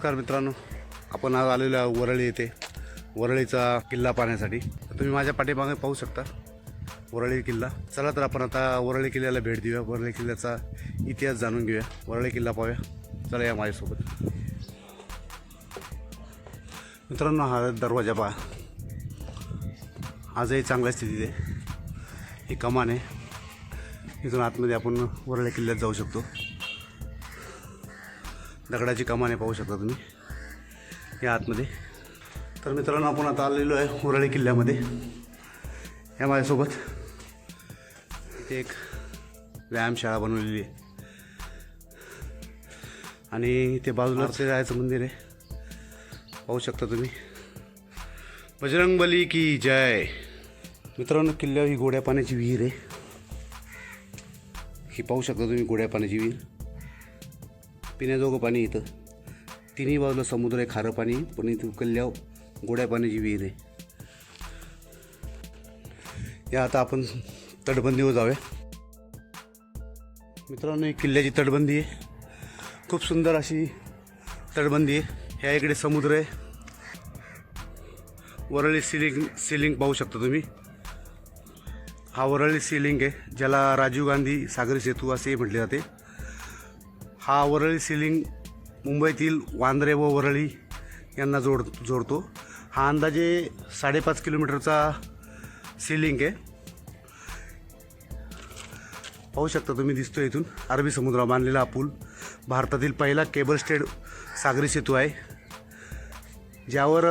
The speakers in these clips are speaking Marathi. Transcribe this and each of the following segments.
नमस्कार मित्रांनो. आपण आज आलेलो आहे वरळी येथे. वरळीचा किल्ला पाहण्यासाठी. तुम्ही माझ्या पाठीमागे पाहू शकता वरळी किल्ला. चला तर आपण आता वरळी किल्ल्याला भेट देऊया. वरळी किल्ल्याचा इतिहास जाणून घेऊया. वरळी किल्ला पाहूया. चला या माझ्यासोबत. मित्रांनो हा दरवाजा पहा. आजही चांगल्या स्थितीत आहे. ही कमान आहे. इथून आतमध्ये आपण वरळी किल्ल्यात जाऊ शकतो. दगडाची कमाने पाहू शकता तुम्ही. या आतमध्ये. तर मित्रांनो आपण आता आलेलो आहे उरळी किल्ल्यामध्ये. या माझ्यासोबत इथे एक व्यायामशाळा बनवलेली आहे. आणि इथे बाजूला जायचं मंदिर आहे. पाहू शकता तुम्ही. बजरंग बली की जय. मित्रांनो किल्ल्यावर ही गोड्या पाण्याची विहीर आहे. ही पाहू शकता तुम्ही गोड्या पाण्याची विहीर. पिण्याजोगं पाणी इथं. तिन्ही बाजूला समुद्र आहे खारं पाणी पण इथं किल्ल्यावर गोड्या पाण्याची विहीर आहे. या आता आपण तटबंदीवर जाऊया. मित्रांनो ही किल्ल्याची तटबंदी आहे. खूप सुंदर अशी तटबंदी आहे. ह्या इकडे समुद्र आहे. वरळी सिलिंग सिलिंग पाहू शकता तुम्ही. हा वरळी सिलिंग आहे ज्याला राजीव गांधी सागरी सेतू असेही म्हटले जाते. हा वरळी सिलिंग मुंबईतील वांद्रे व वरळी यांना जोड जोडतो. हा अंदाजे साडेपाच किलोमीटरचा सिलिंग आहे. पाहू शकता तुम्ही दिसतो इथून. अरबी समुद्रावर बांधलेला हा पूल. भारतातील पहिला केबल स्टेड सागरी सेतू आहे. ज्यावर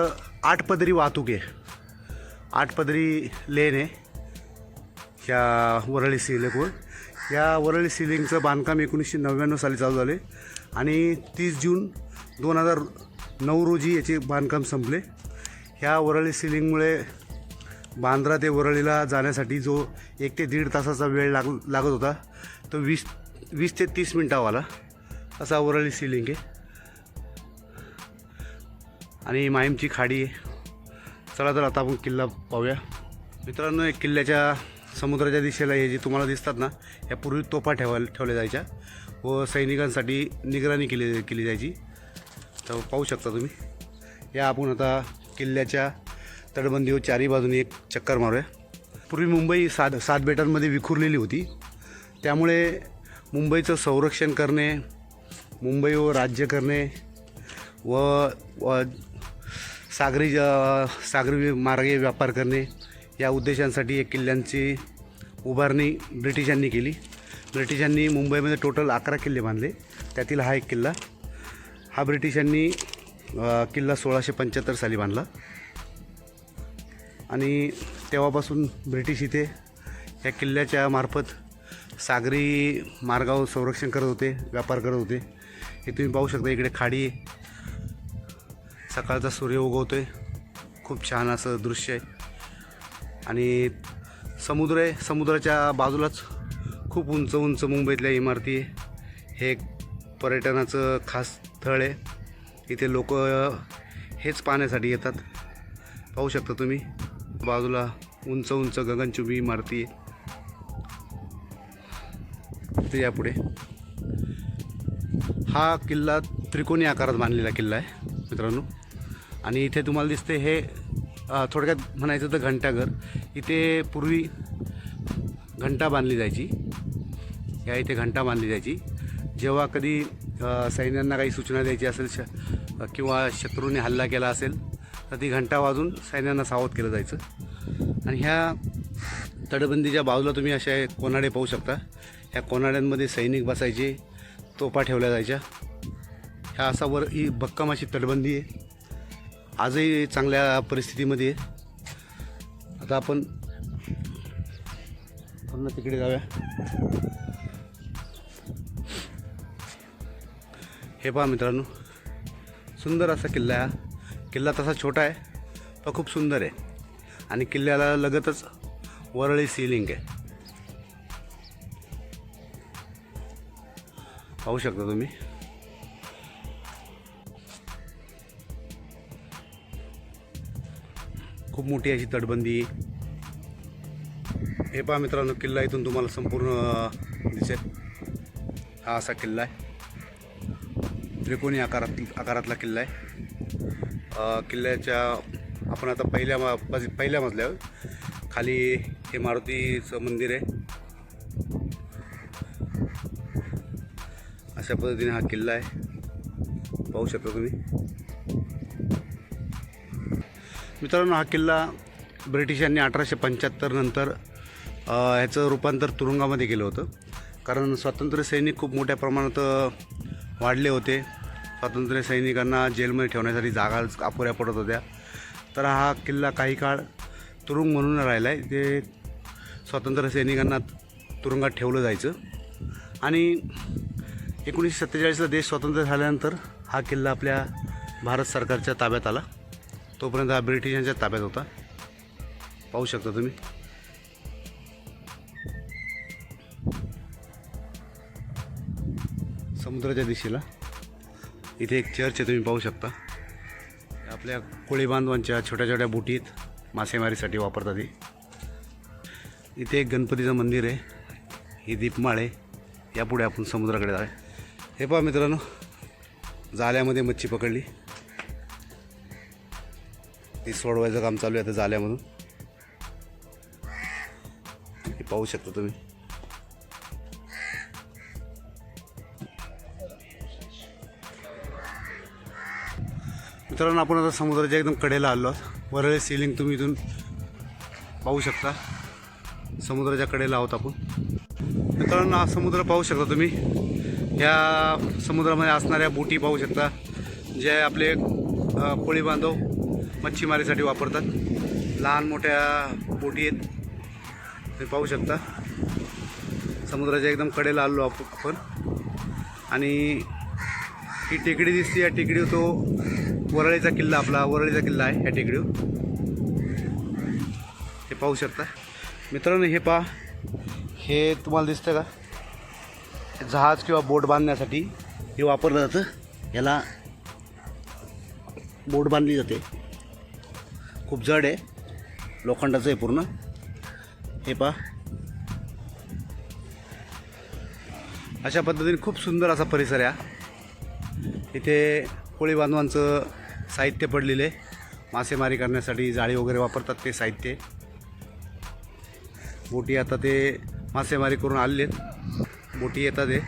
आठ पदरी वाहतूक आहे. आठ पदरी लेन आहे. ह्या वरळी सिलेकवर या वरळी सिलिंगचं बांधकाम एकोणीसशे नव्याण्णव साली चालू झाले. आणि तीस जून दोन हजार नऊ रोजी याचे बांधकाम संपले. ह्या वरळी सिलिंगमुळे बांद्रा ते वरळीला जाण्यासाठी जो एक ते दीड तासाचा वेळ लाग लागत होता तो वीस वीस ते तीस मिनटावाला असा वरळी सिलिंग आहे. आणि माहीमची खाडी आहे. चला तर आता आपण किल्ला पाहूया. मित्रांनो एक किल्ल्याच्या समुद्राच्या दिशेला हे जे तुम्हाला दिसतात ना या पूर्वी तोफा ठेवायला ठेवल्या जायच्या व सैनिकांसाठी निगराणी केली केली जायची. तर पाहू शकता तुम्ही. या आपण आता किल्ल्याच्या तटबंदीवर चारही बाजूने एक चक्कर मारूया. पूर्वी मुंबई सात सात बेटांमध्ये विखुरलेली होती. त्यामुळे मुंबईचं संरक्षण करणे मुंबईवर राज्य करणे व सागरी सागरी मार्गे व्यापार करणे या उद्देशांसाठी एक किल्ल्यांची उभारणी ब्रिटिशांनी केली. ब्रिटिशांनी मुंबईमध्ये टोटल अकरा किल्ले बांधले. त्यातील हा एक किल्ला. हा ब्रिटिशांनी किल्ला सोळाशे पंच्याहत्तर साली बांधला. आणि तेव्हापासून ब्रिटिश इथे या किल्ल्याच्या मार्फत सागरी मार्गावर संरक्षण करत होते व्यापार करत होते. हे तुम्ही पाहू शकता इकडे खाडी सकाळचा सूर्य उगवतो आहे खूप छान असं दृश्य आहे. आणि समुद्र आहे. समुद्राच्या बाजूलाच खूप उंच उंच मुंबईतल्या इमारती आहे. हे एक पर्यटनाचं खास स्थळ आहे. इथे लोक हेच पाहण्यासाठी येतात. पाहू शकता तुम्ही बाजूला उंच उंच गगनचुंबी इमारती आहे. इथे यापुढे. हा किल्ला त्रिकोणी आकारात बांधलेला किल्ला आहे मित्रांनो. आणि इथे तुम्हाला दिसते हे थोडक्यात म्हणायचं तर घंटाघर. इथे पूर्वी घंटा बांधली जायची. या इथे घंटा बांधली जायची. जेव्हा कधी सैन्यांना काही सूचना द्यायची असेल श किंवा शत्रूने हल्ला केला असेल तर ती घंटा वाजून सैन्यांना सावध केलं जायचं. आणि ह्या तटबंदीच्या बाजूला तुम्ही अशा कोनाडे पाहू शकता. ह्या कोनाड्यांमध्ये सैनिक बसायचे तोफा ठेवल्या जायच्या. ह्या असा वर ही भक्कम अशी तटबंदी आहे. आजही चांगल्या परिस्थितीमध्ये आता आपण पुन्हा तिकडे जाऊया. हे पहा मित्रांनो सुंदर असा किल्ला आहे. हा. किल्ला तसा छोटा आहे पण खूप सुंदर आहे. आणि किल्ल्याला लगतच वरळी सिलिंग आहे. पाहू शकता तुम्ही. खूप मोठी अशी तटबंदी. आहे हे पहा मित्रांनो किल्ला इथून तुम्हाला संपूर्ण दिसेल. हा असा किल्ला आहे. त्रिकोणी आकारात आकारातला किल्ला आहे. किल्ल्याच्या आपण आता पहिल्या मा पहिल्या मजल्यावर खाली हे मारुतीचं मंदिर आहे. अशा पद्धतीने हा किल्ला आहे. पाहू शकता तुम्ही. मित्रांनो हा किल्ला ब्रिटिशांनी अठराशे पंच्याहत्तर नंतर ह्याचं रूपांतर तुरुंगामध्ये केलं होतं. कारण स्वातंत्र्य सैनिक खूप मोठ्या प्रमाणात वाढले होते. स्वातंत्र्य सैनिकांना जेलमध्ये ठेवण्यासाठी जागा अपुऱ्या पडत होत्या. तर हा किल्ला काही काळ तुरुंग म्हणून राहिला आहे ते स्वातंत्र्य सैनिकांना तुरुंगात ठेवलं जायचं. आणि एकोणीसशे सत्तेचाळीसला देश स्वतंत्र झाल्यानंतर हा किल्ला आपल्या भारत सरकारच्या ताब्यात आला. तोपर्यंत हा ब्रिटिशांच्या ताब्यात होता. पाहू शकता तुम्ही. समुद्राच्या दिशेला. इथे एक चर्च आहे तुम्ही पाहू शकता. आपल्या कोळी बांधवांच्या छोट्या छोट्या बोटीत मासेमारीसाठी वापरतात ती इथे एक गणपतीचं मंदिर आहे ही दीपमाळ आहे. यापुढे आपण समुद्राकडे जाऊया. हे पहा मित्रांनो जाळ्यामध्ये मच्छी पकडली. ती सोडवायचं काम चालू आहे आता म्हणून हे पाहू शकता तुम्ही. मित्रांनो आपण आता समुद्राच्या एकदम कडेला आलो आहोत. वरळे सिलिंग तुम्ही इथून पाहू शकता. समुद्राच्या कडेला आहोत आपण. मित्रांनो हा समुद्र पाहू शकता तुम्ही. या समुद्रामध्ये असणाऱ्या बोटी पाहू शकता. जे आपले पोळी कोळी बांधव मच्छीमारीसाठी वापरतात. लहान मोठ्या बोटी आहेत. तुम्ही पाहू शकता. समुद्राच्या एकदम कडेला आलो आपण. आणि ही टेकडी दिसते. या टेकडीवर तो वरळीचा किल्ला आपला वरळीचा किल्ला आहे या टेकडीवर. हे पाहू शकता. मित्रांनो हे पहा. हे तुम्हाला दिसतं का? जहाज किंवा बोट बांधण्यासाठी हे वापरलं जातं. याला बोट बांधली जाते. खूप जड आहे. लोखंडाचं आहे पूर्ण. हे पहा. अशा पद्धतीने खूप सुंदर असा परिसर आहे हा. इथे कोळी बांधवांचं साहित्य पडलेलं आहे. मासेमारी करण्यासाठी जाळी वगैरे वापरतात ते साहित्य. बोटी आता ते मासेमारी करून आलेले आहेत. बोटी येतात ते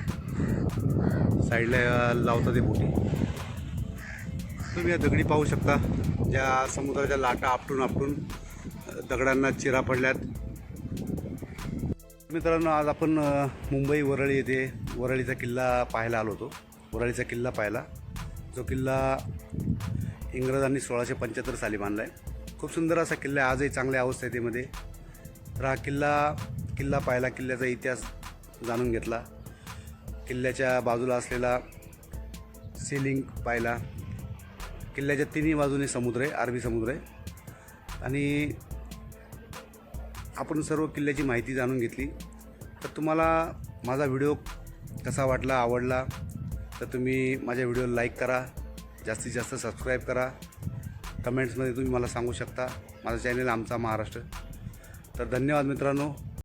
साईडला लावतात ते बोटी. तुम्ही या दगडी पाहू शकता. ज्या समुद्राच्या लाटा आपटून आपटून दगडांना चिरा पडल्यात. मित्रांनो आज आपण मुंबई वरळी येथे वरळीचा किल्ला पाहायला आलो होतो. वरळीचा किल्ला पाहायला जो किल्ला इंग्रजांनी सोळाशे पंच्याहत्तर साली बांधला आहे खूप सुंदर असा किल्ला आहे. आजही चांगल्या अवस्थेमध्ये. तर हा किल्ला किल्ला पाहिला. किल्ल्याचा इतिहास जाणून घेतला. किल्ल्याच्या बाजूला असलेला सिलिंग पाहिला. किल्ल्याच्या तिन्ही बाजूने समुद्र आहे अरबी समुद्र आहे. आणि आपण सर्व किल्ल्याची माहिती जाणून घेतली. तर तुम्हाला माझा व्हिडिओ कसा वाटला आवडला तर तुम्ही माझ्या व्हिडिओला लाईक करा जास्तीत जास्त सबस्क्राईब करा. कमेंट्समध्ये तुम्ही मला सांगू शकता. माझा चॅनल आमचा महाराष्ट्र. तर धन्यवाद मित्रांनो.